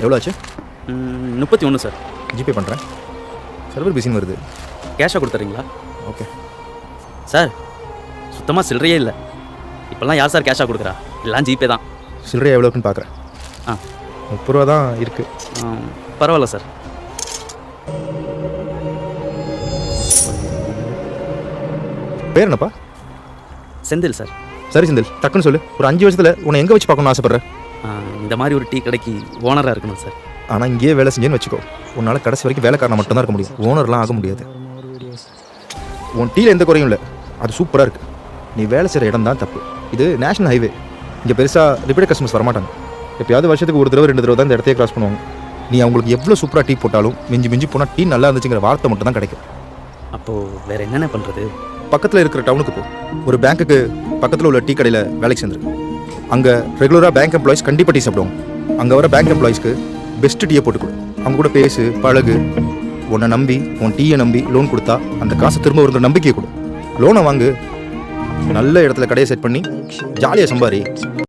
எவ்வளோ ஆச்சு முப்பத்தி ஒன்று சார். ஜிபே பண்ணுறேன் சர்வர் பிஸின்னு வருது. கேஷாக கொடுத்துறீங்களா? ஓகே சார் சுத்தமாக சில்லறையே இல்லை. இப்போல்லாம் யார் சார் கேஷாக கொடுக்குறா? எல்லாம் ஜிபே தான். சில்லறை எவ்வளோ இருக்குன்னு பார்க்குறேன் ஆ. முப்பது ரூபா தான் இருக்குது பரவாயில்ல சார். பேர் என்னப்பா? செந்தில் சார். சரி செந்தில் டக்குன்னு சொல்லு. ஒரு அஞ்சு வருஷத்தில் உன்னை எங்கே வச்சு பார்க்கணும்னு ஆசைப்பட்றேன் இந்த மாதிரி ஒரு டீ கடைக்கு ஓனராக இருக்கணும் சார் ஆனால் இங்கேயே வேலை செஞ்சேன்னு வச்சுக்கோ. உன்னால் கடைசி வரைக்கும் வேலைக்காரனை மட்டும்தான் இருக்க முடியும். ஓனர்லாம் ஆக முடியாது. உன் டீல எந்த குறையும் இல்லை. அது சூப்பராக இருக்குது நீ வேலை செய்கிற இடம் தான் தப்பு. இது நேஷனல் ஹைவே இங்கே பெருசாக ரிப்பீட் கஸ்டமர்ஸ் வரமாட்டாங்க. எப்பயாவது வருஷத்துக்கு ஒரு தடவை ரெண்டு தடவை தான் இந்த இடத்தையே கிராஸ் பண்ணுவாங்க. நீ அவங்களுக்கு எவ்வளோ சூப்பராக டீ போட்டாலும் மிஞ்சி மிஞ்சி போனால் டீ நல்லா இருந்துச்சுங்கிற வார்த்தை மட்டும் தான் கிடைக்கும். அப்போது வேற என்னென்ன பண்ணுறது பக்கத்தில் இருக்கிற டவுனுக்கு போ. ஒரு பேங்க்குக்கு பக்கத்தில் உள்ள டீ கடையில் வேலைக்கு சேர்ந்துரு. அங்கே ரெகுலராக பேங்க் எம்ப்ளாயிஸ் கண்டிப்பாக டீ சாப்பிடுவாங்க. அங்கே வர பேங்க் எம்ப்ளாயிஸ்க்கு பெஸ்ட்டு டீயை போட்டு கொடு. அவங்க கூட பேசு பழகு. உன்னை நம்பி உன் டீயை நம்பி லோன் கொடுத்தா அந்த காசை திரும்ப வருங்கிற நம்பிக்கையை கொடு. லோனை வாங்கு. நல்ல இடத்துல கடையை செட் பண்ணி ஜாலியாக சம்பாரி.